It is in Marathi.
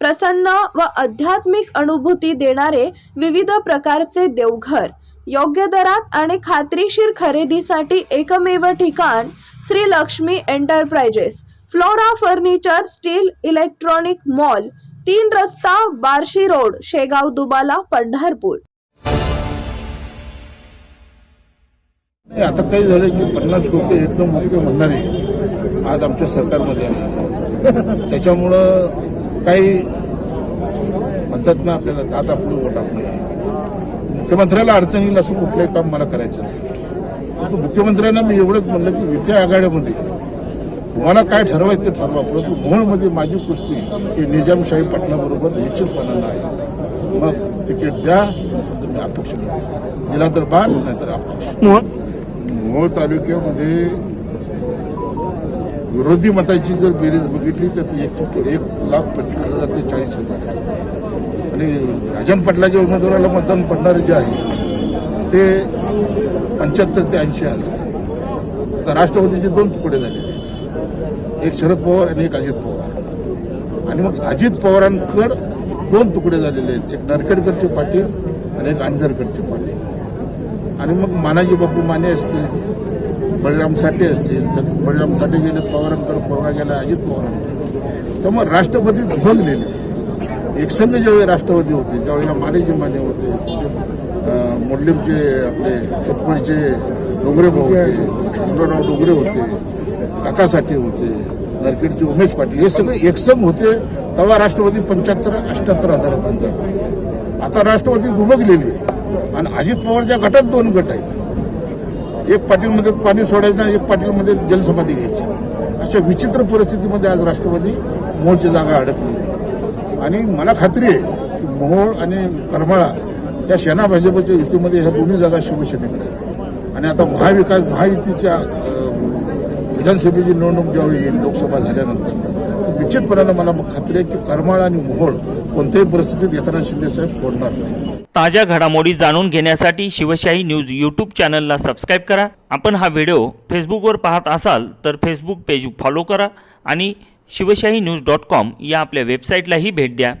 प्रसन्न व आध्यात्मिक अनुभूती देणारे विविध प्रकारचे देवघर. योग्य दरात आणि खात्रीशीर खरेदीसाठी एकमेव ठिकाण Shri Lakshmi enterprises. Flora furniture steel electronic mall तीन रस्ता बार्शी रोड शेगाव दुबाला पंढरपूर. आता काही झालं की पन्नास कोटी एकदम मुख्य म्हणणारे आज आमच्या सरकारमध्ये आहे. त्याच्यामुळं काही म्हणतात ना आपल्याला आता आपलं वोट आपलं मुख्यमंत्र्याला अडचण येईल असं कुठलंही काम मला करायचं नाही. परंतु मुख्यमंत्र्यांना मी एवढंच म्हणलं की विद्या आघाड्यामध्ये तुम्हाला काय ठरवायचं ते ठरवा. परंतु मोहोळमध्ये माझी कुस्ती ही निजामशाही पाटलाबरोबर निश्चितपणानं आहे मग तिकीट द्या तर मी अपक्ष. दिला तर बाण नाहीतर अपक्ष मोहोळ तालुक्यामध्ये विरोधी मताची जर बेरीज बघितली तर ती एक एक लाख पस्तीस हजार ते चाळीस हजार आहे. आणि राजन पाटलाच्या उमेदवाराला मतदान पडणारे जे आहे ते पंच्याहत्तर ते ऐंशी हजार आहे. राष्ट्रवादीचे दोन तुकडे झालेले आहेत. एक शरद पवार आणि एक अजित पवार. आणि मग अजित पवारांकडे दोन तुकडे झालेले आहेत. एक नरखेडकरचे पाटील आणि एक अनगरकरचे पाटील. आणि मग मानाजी बापू माने असतील. बळीराम साठे असतील तर बळीराम साठे गेले पवारांकडे पवार गेला अजित पवारांकडे त्यामुळे राष्ट्रपती दुभंगलेले एकसंघ ज्यावेळी राष्ट्रवादी होते त्यावेळेला मानेजी माने होते अं, आपले चपकडीचे डोंगरे भाऊ होते गुंडराव डोंगरे होते काकासाठी होते नरखेडचे उमेश पाटील हे सगळे एकसंघ होते तेव्हा राष्ट्रवादी पंच्याहत्तर अठ्याहत्तर हजारापर्यंत आता राष्ट्रवादी दुबगलेली आणि अजित पवारच्या गटात दोन गट आहेत. एक पाटीलमध्ये पाणी सोडायचं आणि एक पाटीलमध्ये जलसमाधी घ्यायची. अशा विचित्र परिस्थितीमध्ये आज राष्ट्रवादी मोहोळची जागा अडकली. आणि मला खात्री आहे की मोहोळ आणि करमाळा या सेना भाजपच्या युतीमध्ये ह्या दोन्ही जागा शिवसेनेकडे आणि आता महाविकास महायुतीच्या विधानसभेची निवडणूक ज्यावेळी येईल लोकसभा झाल्यानंतर. निश्चितपणानं मला खात्री आहे की करमाळ आणि मोहोळ कोणत्याही परिस्थितीत एकनाथ शिंदे साहेब सोडणार नाही. ताज्या घडामोडी जाणून घेण्यासाठी शिवशाही न्यूज यूट्यूब चॅनलला सबस्क्राईब करा. आपण हा व्हिडिओ फेसबुकवर पाहत असाल तर फेसबुक पेज फॉलो करा आणि शिवशाही न्यूज डॉट कॉम या आपल्या वेबसाईटलाही भेट द्या.